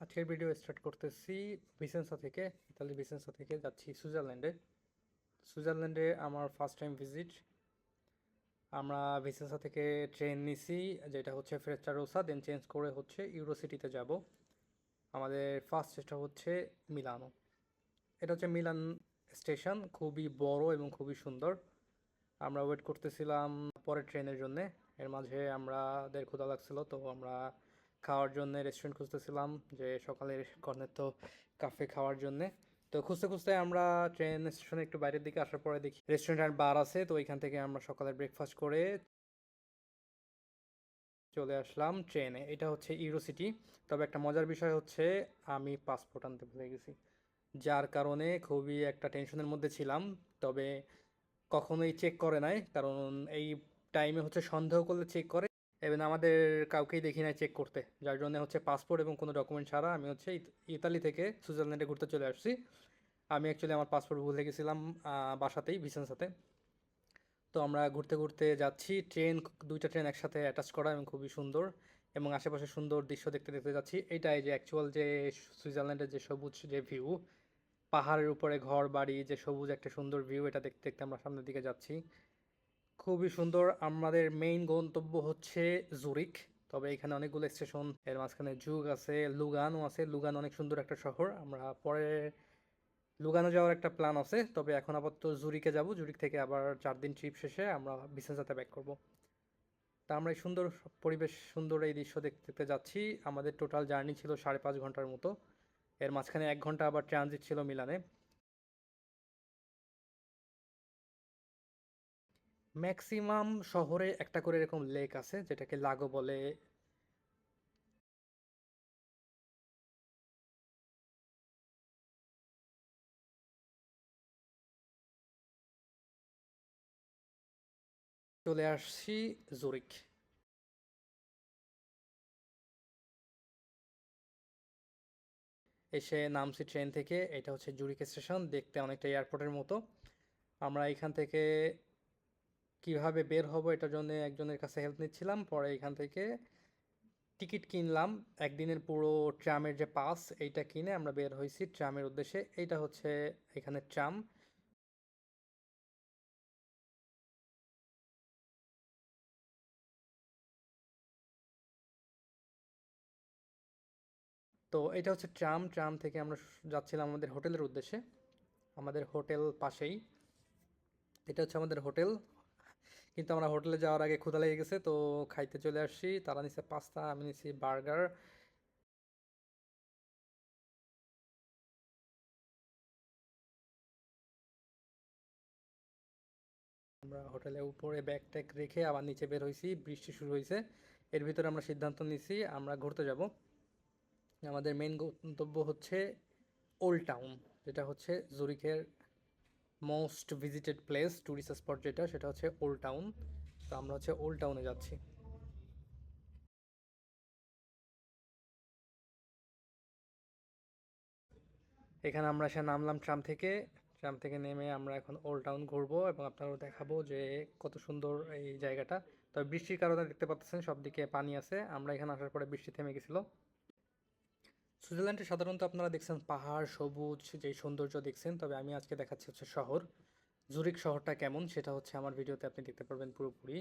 আজকের video start করতেছি Vicenza থেকে ইতালি ভিসেন্সা থেকে যাচ্ছি সুইজারল্যান্ডে। সুইজারল্যান্ডে আমার ফার্স্ট টাইম ভিজিট আমরা ভিসেন্সা থেকে ট্রেন নিছি, যেটা হচ্ছে ফ্রেচারোসা দেন চেঞ্জ করে হচ্ছে ইউরোসিটিতে যাব। আমাদের ফার্স্ট স্টেশন হচ্ছে মিলানো এটা হচ্ছে মিলান স্টেশন খুবই বড় এবং খুবই সুন্দর। আমরা ওয়েট করতেছিলাম পরের ট্রেনের জন্যে। এর মাঝে আমাদের ক্ষুধা লাগছিল, তো আমরা খাওয়ার জন্য রেস্টুরেন্ট খুঁজতেছিলাম, যে সকালের কর্নের তো কাফে খাওয়ার জন্যে। তো খুঁজতে খুঁজতে আমরা ট্রেন স্টেশনে একটু বাইরের দিকে আসার পরে দেখি রেস্টুরেন্ট আর বার আছে, তো ওইখান থেকে আমরা সকালে ব্রেকফাস্ট করে চলে আসলাম ট্রেনে এটা হচ্ছে ইউরোসিটি তবে একটা মজার বিষয় হচ্ছে, আমি পাসপোর্ট আনতে ভুলে গেছি। যার কারণে খুবই একটা টেনশনের মধ্যে ছিলাম। তবে কখনোই চেক করে নাই, কারণ এই টাইমে হচ্ছে সন্দেহ করলে চেক করে এবং আমাদের কাউকেই দেখি নাই চেক করতে। যার জন্য হচ্ছে পাসপোর্ট এবং কোনো ডকুমেন্ট ছাড়া আমি হচ্ছে ইত- ইতালি থেকে সুইজারল্যান্ডে ঘুরতে চলে আসছি। আমি অ্যাকচুয়ালি আমার পাসপোর্ট ভুলে গেছিলাম বাসাতেই ভিসেন্সাতে তো আমরা ঘুরতে ঘুরতে যাচ্ছি ট্রেন দুইটা ট্রেন একসাথে অ্যাটাচ করা এবং খুবই সুন্দর। এবং আশেপাশে সুন্দর দৃশ্য দেখতে দেখতে যাচ্ছি। এটাই যে অ্যাকচুয়াল যে সুইজারল্যান্ডের যে সবুজ যে ভিউ পাহাড়ের উপরে ঘর বাড়ি, যে সবুজ একটা সুন্দর ভিউ এটা দেখতে দেখতে আমরা সামনের দিকে যাচ্ছি। খুবই সুন্দর। আমাদের মেইন গন্তব্য হচ্ছে জুরিক তবে এখানে অনেকগুলো স্টেশনের মাঝখানে জুগ আছে, লুগানও আছে। লুগান অনেক সুন্দর একটা শহর। আমরা পরে লুগানো যাওয়ার একটা প্ল্যান আছে। তবে এখন আপাতত জুরিকে যাব। জুরিক থেকে আবার চার দিন ট্রিপ শেষে আমরা বিসেন্সাতে ব্যাক করব। তা আমরা এই সুন্দর পরিবেশ, সুন্দর এই দৃশ্য দেখতে যাচ্ছি। আমাদের টোটাল জার্নি ছিল সাড়ে পাঁচ ঘণ্টার মতো। এর মাঝখানে এক ঘণ্টা আবার ট্রানজিট ছিল মিলানে। ম্যাক্সিমাম শহরে একটা করে এরকম লেক আছে, যেটাকে লাগো বলে। চলে আসছি জুরিক এসে নামছি ট্রেন থেকে, এটা হচ্ছে জুরিক স্টেশন, দেখতে অনেকটা এয়ারপোর্টের মতো। আমরা এখান থেকে কীভাবে বের হব এটার জন্য একজনের কাছে হেল্প নিচ্ছিলাম। পরে এখান থেকে টিকিট কিনলাম। একদিনের পুরো ট্রামের যে পাস এইটা কিনে আমরা বের হয়েছি ট্রামের উদ্দেশ্যে। এইটা হচ্ছে এখানে ট্রাম। তো এটা হচ্ছে ট্রাম। ট্রাম থেকে আমরা যাচ্ছিলাম আমাদের হোটেলের উদ্দেশ্যে। আমাদের হোটেল পাশেই। এটা হচ্ছে আমাদের হোটেল। কিন্তু আমরা হোটেলে যাওয়ার আগে ক্ষুধা লেগে গেছে, তো খাইতে চলে আসছি। তারা নিছে পাস্তা, আমি নিচ্ছি বার্গার। আমরা হোটেলে উপরে ব্যাগ ট্যাগ রেখে আবার নিচে বের হয়েছি বৃষ্টি শুরু হয়েছে এর ভিতরে আমরা সিদ্ধান্ত নিছি, আমরা ঘুরতে যাব। আমাদের মেন গন্তব্য হচ্ছে ওল্ড টাউন যেটা হচ্ছে জুরিখের most visited place tourist spot যেটা, সেটা হচ্ছে ওল্ড টাউন তো আমরা হচ্ছে ওল্ড টাউনে যাচ্ছি। এখানে আমরা এসে নামলাম ট্রাম থেকে। ট্রাম থেকে নেমে আমরা এখন ওল্ড টাউন ঘুরবো এবং আপনারাও দেখাবো যে কত সুন্দর এই জায়গাটা। তবে বৃষ্টির কারণে দেখতে পাচ্ছেন সব দিকে পানি আছে। আমরা এখানে আসার পরে বৃষ্টি থেমে গেছিল। সুইজারল্যান্ডে সাধারণত আপনারা দেখছেন পাহাড়, সবুজ যে সৌন্দর্য দেখছেন, তবে আমি আজকে দেখাচ্ছি হচ্ছে শহর। জুরিক শহরটা কেমন সেটা হচ্ছে আমার ভিডিওতে আপনি দেখতে পারবেন পুরোপুরি।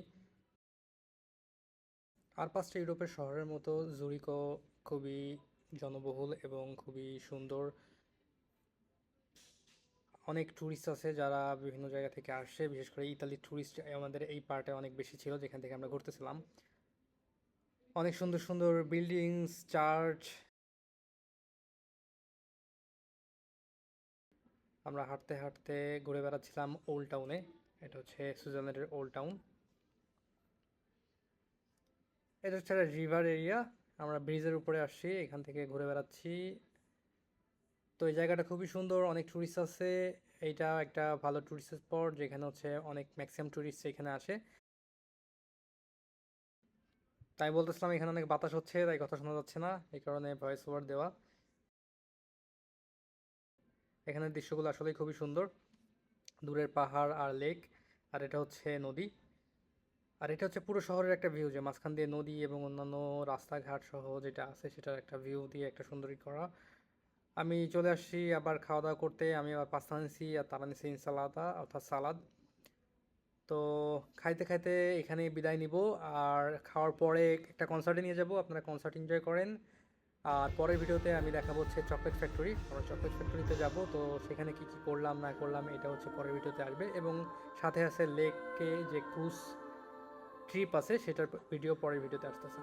আর পাঁচটা ইউরোপের শহরের মতো জুরিকও খুবই জনবহুল এবং খুবই সুন্দর। অনেক ট্যুরিস্ট আছে যারা বিভিন্ন জায়গা থেকে আসে, বিশেষ করে ইতালির ট্যুরিস্ট আমাদের এই পার্টে অনেক বেশি ছিল, যেখান থেকে আমরা ঘুরতেছিলাম। অনেক সুন্দর সুন্দর বিল্ডিংস চার্চ আমরা হাঁটতে হাঁটতে ঘুরে বেড়াচ্ছিলাম ওল্ড টাউনে এটা হচ্ছে সুইজারল্যান্ডের ওল্ড টাউন এটা হচ্ছে রিভার এরিয়া আমরা ব্রিজের উপরে আসছি, এখান থেকে ঘুরে বেড়াচ্ছি। তো এই জায়গাটা খুবই সুন্দর, অনেক ট্যুরিস্ট আছে। এইটা একটা ভালো ট্যুরিস্ট স্পট যেখানে হচ্ছে অনেক ম্যাক্সিমাম ট্যুরিস্ট এখানে আসে। তাই বলতেছিলাম, এখানে অনেক বাতাস হচ্ছে, তাই কথা শোনা যাচ্ছে না। এই কারণে ভয়েস ওভার দেওয়া। এখানের দৃশ্যগুলো আসলেই খুবই সুন্দর। দূরের পাহাড় আর লেক আর এটা হচ্ছে নদী। আর এটা হচ্ছে পুরো শহরের একটা ভিউ যে মাঝখান দিয়ে নদী এবং অন্যান্য রাস্তাঘাট সহ যেটা আছে সেটার একটা ভিউ দিয়ে একটা সুন্দরী করা। আমি চলে আসছি আবার খাওয়া দাওয়া করতে, আমি আবার পাস্তা নিছি আর তারা নিছি ইনসালাদা, অর্থাৎ সালাদ। তো খাইতে খাইতে এখানে বিদায় নিব, আর খাওয়ার পরে একটা কনসার্টে নিয়ে যাব, আপনারা কনসার্ট এনজয় করেন। আর পরের ভিডিওতে আমি দেখাবো হচ্ছে চকলেট ফ্যাক্টরি আমরা চকলেট ফ্যাক্টরিতে যাব, তো সেখানে কি কি করলাম, না করলাম, এটা হচ্ছে পরের ভিডিওতে আসবে। এবং সাথে আছে লেককে যে ক্রুজ ট্রিপ আছে, সেটার ভিডিও পরের ভিডিওতে আসতেছে।